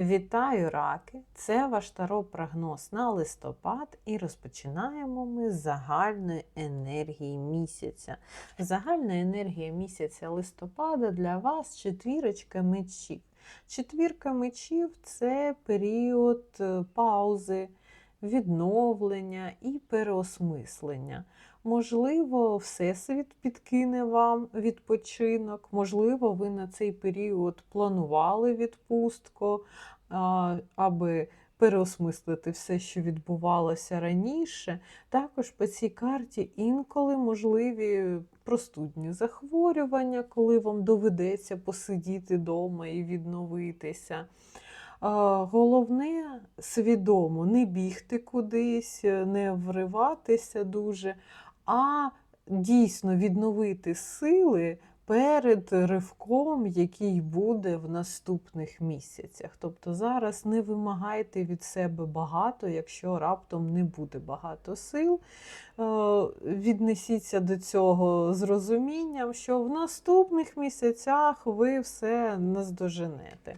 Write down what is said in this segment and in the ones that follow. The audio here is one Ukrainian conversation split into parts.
Вітаю, раки! Це ваш таро-прогноз на листопад, і розпочинаємо ми з загальної енергії місяця. Загальна енергія місяця листопада для вас четвірочка мечів. Четвірка мечів це період е, паузи, відновлення і переосмислення. Можливо, Всесвіт підкине вам відпочинок, можливо, ви на цей період планували відпустку, аби переосмислити все, що відбувалося раніше. Також по цій карті інколи можливі простудні захворювання, коли вам доведеться посидіти вдома і відновитися. Головне свідомо не бігти кудись, не вриватися дуже, а дійсно відновити сили перед ривком, який буде в наступних місяцях. Тобто зараз не вимагайте від себе багато, якщо раптом не буде багато сил. Е, Віднесіться до цього з розумінням, що в наступних місяцях ви все наздоженете.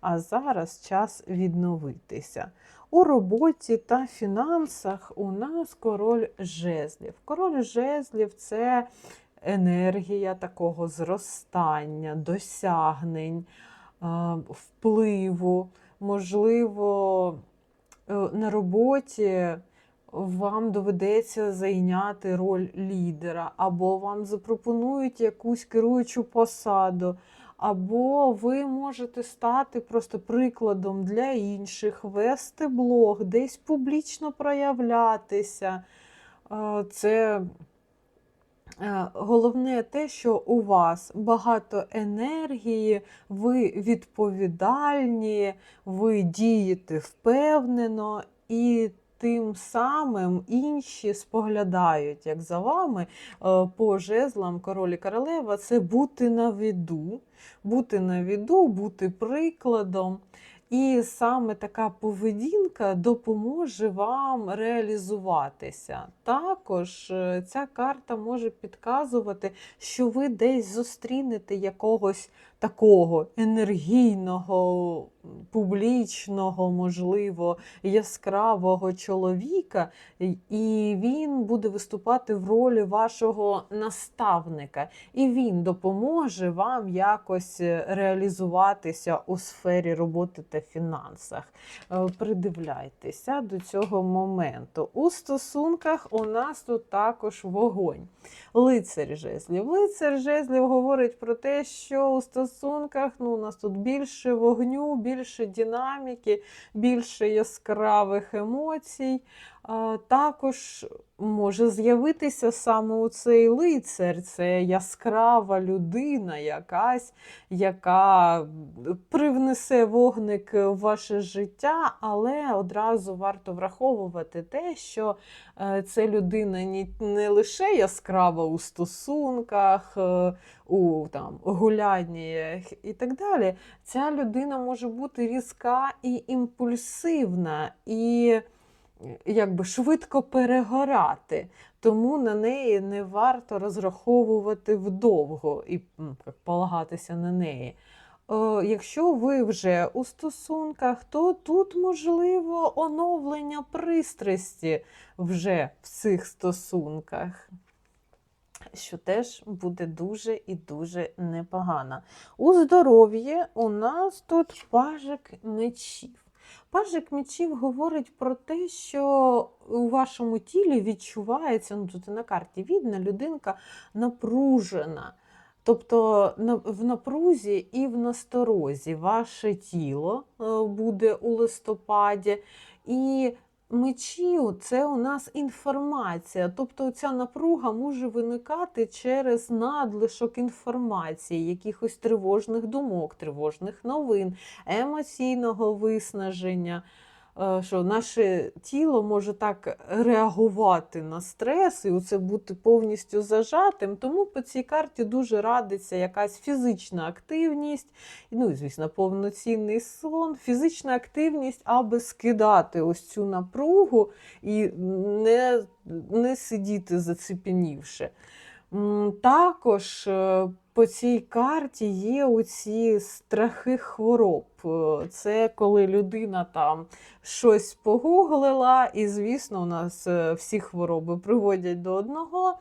А зараз час відновитися. У роботі та фінансах у нас король жезлів. Король жезлів це енергія такого зростання, досягнень, впливу. Можливо, е, на роботі вам доведеться зайняти роль лідера, або вам запропонують якусь керуючу посаду. Або ви можете стати просто прикладом для інших, вести блог, десь публічно проявлятися. Е, Це е, головне те, що у вас багато енергії, ви відповідальні, ви дієте впевнено і. Тим самим інші споглядають, як за вами е, по жезлам королі королева це бути на виду, бути на віду, бути прикладом. І саме така поведінка допоможе вам реалізуватися. Також е, ця карта може підказувати, що ви десь зустрінете якогось такого енергійного, публічного, можливо, яскравого чоловіка, і він буде виступати в ролі вашого наставника, і він допоможе вам якось реалізуватися у сфері роботи та фінансах. Е, Придивляйтеся до цього моменту. У стосунках у нас тут також вогонь. Лицар жезлів. Лицар жезлів говорить про те, що у стосунках ну, у нас тут більше вогню, більше динаміки, більше яскравих емоцій. Також може з'явитися саме у цей лицар. Це яскрава людина, якась, яка привнесе вогник в ваше життя, але одразу варто враховувати те, що це людина не лише яскрава у стосунках, е, у там, гуляннях і так далі. Ця людина може бути різка і імпульсивна, і якби швидко перегорати. Тому на неї не варто розраховувати вдовго і полагатися на неї. Е, Якщо ви вже у стосунках, то тут можливо оновлення пристрасті вже в цих стосунках, що теж буде дуже і дуже непогано. У здоров'ї у нас тут пажик мечів. Пажик мічів говорить про те, що у вашому тілі відчувається, ну тут і на карті видно, людинка напружена. Тобто в напрузі і в насторозі ваше тіло е, буде у листопаді. І мечі це у нас інформація. Тобто ця напруга може виникати через надлишок інформації, якихось тривожних думок, тривожних новин, емоційного виснаження. Е, Що наше тіло може так реагувати на стрес і оце бути повністю зажатим. Тому по цій карті дуже радиться якась фізична активність, ну і, звісно, повноцінний сон, фізична активність, аби скидати ось цю напругу і не, не сидіти зацепенівши. Також е, по цій карті є оці страхи хвороб. Е, Це коли людина там щось погуглила, і, звісно, у нас е, всі хвороби приводять до одного.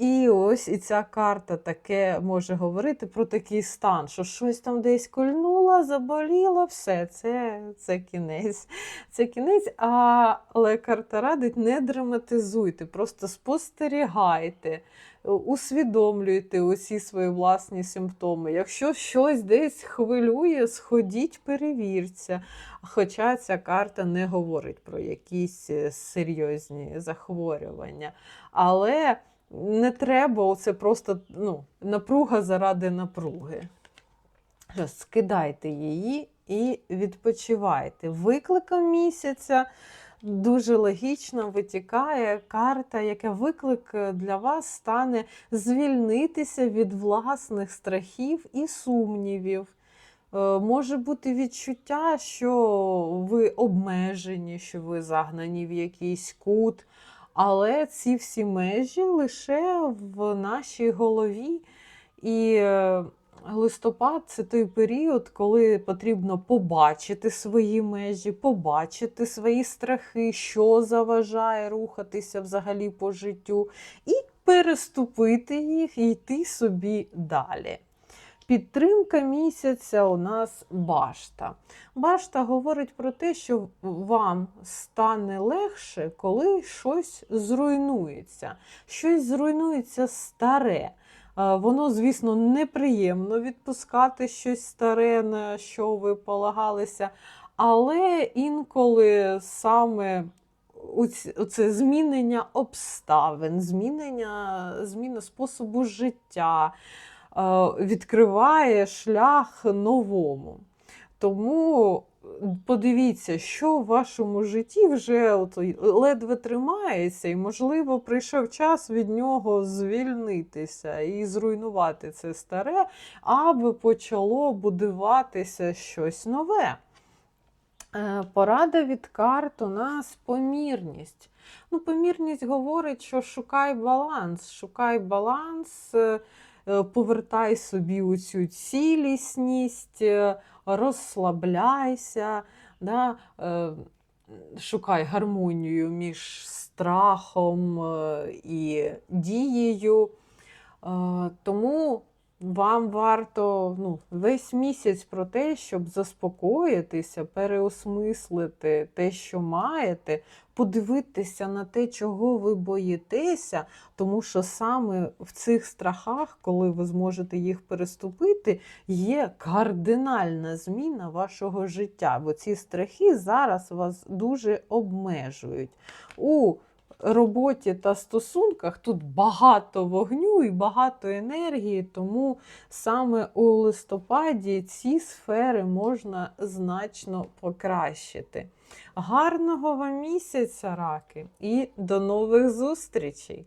Е, І ось і ця карта таке може говорити про такий стан, що щось там десь кольнуло, заболіло, все, це, це кінець. Це кінець, але карта радить не драматизуйте, просто спостерігайте, усвідомлюйте усі свої власні симптоми. Якщо щось десь хвилює, сходіть, перевірця. Хоча ця карта не говорить про якісь е, серйозні захворювання. Але не треба, це просто ну, напруга заради напруги. Скидайте її і відпочивайте. Викликом місяця дуже логічно витікає карта, яка виклик для вас стане звільнитися від власних страхів і сумнівів. Е, Може бути відчуття, що ви обмежені, що ви загнані в якийсь кут, але ці всі межі лише в нашій голові. І е, листопад це той період, коли потрібно побачити свої межі, побачити свої страхи, що заважає рухатися взагалі по життю, і переступити їх і йти собі далі. Підтримка місяця у нас башта. Башта говорить про те, що вам стане легше, коли щось зруйнується. Щось зруйнується старе. Е, Воно, звісно, неприємно відпускати щось старе, на що ви полагалися, але інколи саме оце змінення обставин, змінення, зміна способу життя відкриває шлях новому. Тому подивіться, що в вашому житті вже от ледве тримається, і, можливо, прийшов час від нього звільнитися і зруйнувати це старе, аби почало будуватися щось нове. Е, Порада від карт у нас помірність. Ну, помірність говорить, що шукай баланс, шукай баланс, е, е, повертай собі оцю цілісність, е, розслабляйся, да, е, шукай гармонію між страхом е, і дією. Е, Тому вам варто ну, весь місяць про те, щоб заспокоїтися, переосмислити те, що маєте, подивитися на те, чого ви боїтеся, тому що саме в цих страхах, коли ви зможете їх переступити, є кардинальна зміна вашого життя. Бо ці страхи зараз вас дуже обмежують. У роботі та стосунках тут багато вогню і багато енергії, тому саме у листопаді ці сфери можна значно покращити. Гарного вам місяця, раки, і до нових зустрічей!